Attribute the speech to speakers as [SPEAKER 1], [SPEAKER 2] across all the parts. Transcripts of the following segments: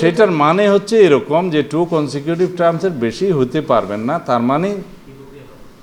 [SPEAKER 1] সেটার মানে হচ্ছে এরকম যে টু কনসিকিউটিভ টার্মসের বেশি হতে পারবেন না তার মানে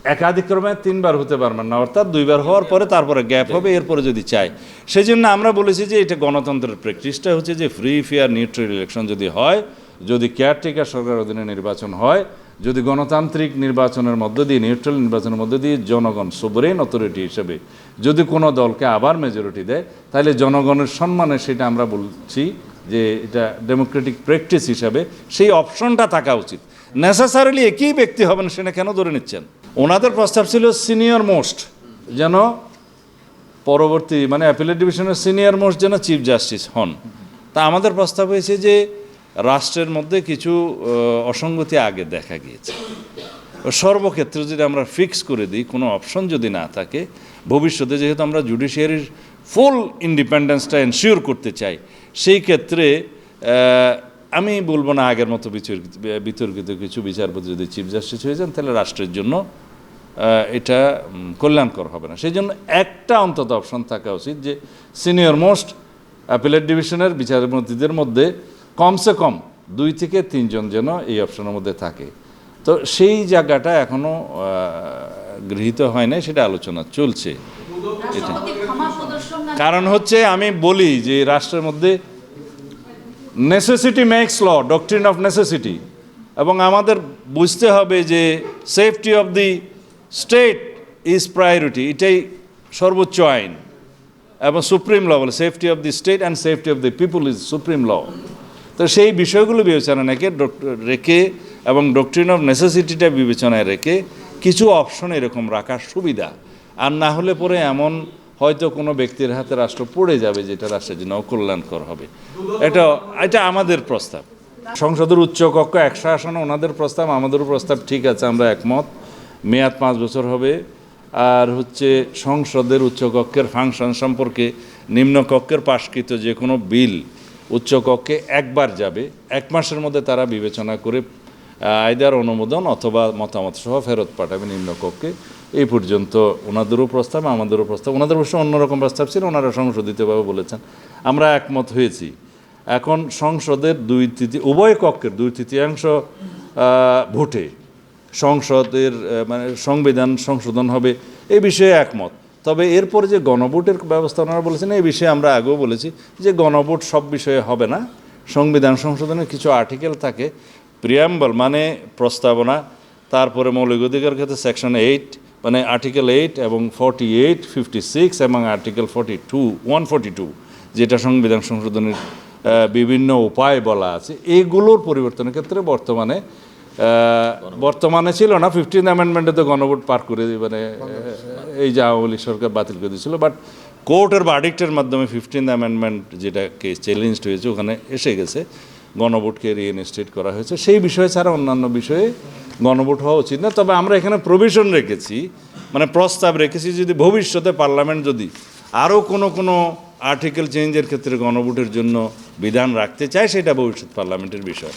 [SPEAKER 1] একাধিক্রমে তিনবার হতে পারবেন না অর্থাৎ দুইবার হওয়ার পরে তারপরে গ্যাপ হবে এরপরে যদি চাই সেই জন্য আমরা বলেছি যে এটা গণতন্ত্রের প্র্যাকটিসটা হচ্ছে যে ফ্রি ফেয়ার নিউট্রাল ইলেকশন যদি হয় যদি কেয়ারটেকার সরকার অধীনে নির্বাচন হয় যদি গণতান্ত্রিক নির্বাচনের মধ্য দিয়ে নিউট্রাল নির্বাচনের মধ্য দিয়ে জনগণ সোবরেন অথরিটি হিসেবে যদি কোনো দলকে আবার মেজরিটি দেয় তাহলে জনগণের সম্মানে সেটা আমরা বলছি যে এটা ডেমোক্রেটিক প্র্যাকটিস হিসাবে, সেই অপশনটা থাকা উচিত। নেসেসারিলি একই ব্যক্তি হবেন, সেটা কেন ধরে নিচ্ছেন? ওনাদের প্রস্তাব ছিল সিনিয়র মোস্ট যেন পরবর্তী মানে অ্যাপিলেট ডিভিশনের সিনিয়র মোস্ট যেন চিফ জাস্টিস হন। তা আমাদের প্রস্তাব হয়েছে যে, রাষ্ট্রের মধ্যে কিছু অসঙ্গতি আগে দেখা গিয়েছে। সর্বক্ষেত্রে যদি আমরা ফিক্স করে দিই, কোনো অপশন যদি না থাকে, ভবিষ্যতে যেহেতু আমরা জুডিশিয়ারির ফুল ইন্ডিপেন্ডেন্সটা এনশিওর করতে চাই, সেই ক্ষেত্রে আমি বলব না আগের মতো বিতর্কিত বিতর্কিত কিছু বিচারপতি যদি চিফ জাস্টিস হয়ে যান, তাহলে রাষ্ট্রের জন্য এটা কল্যাণকর হবে না। সেই জন্য একটা অন্তত অপশন থাকা উচিত যে সিনিয়র মোস্ট অ্যাপিলেট ডিভিশনের বিচারপতিদের মধ্যে কমসে কম দুই থেকে তিনজন যেন এই অপশনের মধ্যে থাকে। তো সেই জায়গাটা এখনও গৃহীত হয় নাই সেটা আলোচনা চলছে। কারণ হচ্ছে আমি বলি যে রাষ্ট্রের মধ্যে necessity makes law doctrine of necessity এবং আমাদের বুঝতে হবে যে safety of the state is priority এটাই সর্বোচ্চ আইন। এবং সুপ্রিম ল বলে safety of the state and safety of the people is supreme law তো সেই বিষয়গুলো বিবেচনা রেখে ডক- রেখে এবং ডক্ট্রিন অফ নেসেসিটিটা বিবেচনায় রেখে কিছু অপশন এরকম রাখার সুবিধা। আর না হলে পরে এমন হয়তো কোনো ব্যক্তির হাতে রাষ্ট্র পড়ে যাবে যেটা রাষ্ট্রের জন্য অকল্যাণকর হবে। এটা এটা আমাদের প্রস্তাব। সংসদের উচ্চকক্ষ একশো আসন, ওনাদের প্রস্তাব, আমাদেরও প্রস্তাব, ঠিক আছে, আমরা একমত। মেয়াদ পাঁচ বছর হবে। আর হচ্ছে সংসদের উচ্চকক্ষের ফাংশন সম্পর্কে নিম্নকক্ষের পাশকৃত যে কোনো বিল উচ্চকক্ষে একবার যাবে, এক মাসের মধ্যে তারা বিবেচনা করে আয়দার অনুমোদন অথবা মতামত সহ ফেরত পাঠাবে নিম্নকক্ষে। এই পর্যন্ত ওনাদেরও প্রস্তাব, আমাদেরও প্রস্তাব। ওনাদের অবশ্য অন্যরকম প্রস্তাব ছিল, ওনারা সংশোধিতভাবে বলেছেন। আমরা একমত হয়েছি। এখন সংসদের দুই তৃতীয়, উভয় কক্ষের দুই তৃতীয়াংশ ভোটে সংসদের মানে সংবিধান সংশোধন হবে এই বিষয়ে একমত। তবে এরপরে যে গণভোটের ব্যবস্থা ওনারা বলেছেন এই বিষয়ে আমরা আগেও বলেছি যে গণভোট সব বিষয়ে হবে না। সংবিধান সংশোধনের কিছু আর্টিকেল থাকে প্রিয়াম্বল মানে প্রস্তাবনা, তারপরে মৌলিক অধিকার ক্ষেত্রে সেকশন এইট মানে আর্টিকেল এইট এবং ফর্টি এইট ফিফটি সিক্স এবং article forty two one forty two যেটা সংবিধান সংশোধনের বিভিন্ন উপায় বলা আছে। এইগুলোর পরিবর্তনের ক্ষেত্রে বর্তমানে বর্তমানে ছিল না ফিফটিন অ্যামেন্ডমেন্টে তো গণভোট পার করে মানে এই যে আওয়ামী লীগ সরকার বাতিল করে দিয়েছিল বাট কোর্টের বার্ডিক্টের মাধ্যমে ফিফটিন অ্যামেন্ডমেন্ট যেটাকে চ্যালেঞ্জড হয়েছে, ওখানে এসে গেছে। গণভোটকে রিএনস্টেট করা হয়েছে। সেই বিষয়ে ছাড়া অন্যান্য বিষয়ে গণভোট হওয়া উচিত না। তবে আমরা এখানে প্রভিশন রেখেছি মানে প্রস্তাব রেখেছি যদি ভবিষ্যতে পার্লামেন্ট যদি আরও কোনো কোনো আর্টিকেল চেঞ্জের ক্ষেত্রে গণভোটের জন্য বিধান রাখতে চায়, সেটা ভবিষ্যৎ পার্লামেন্টের বিষয়।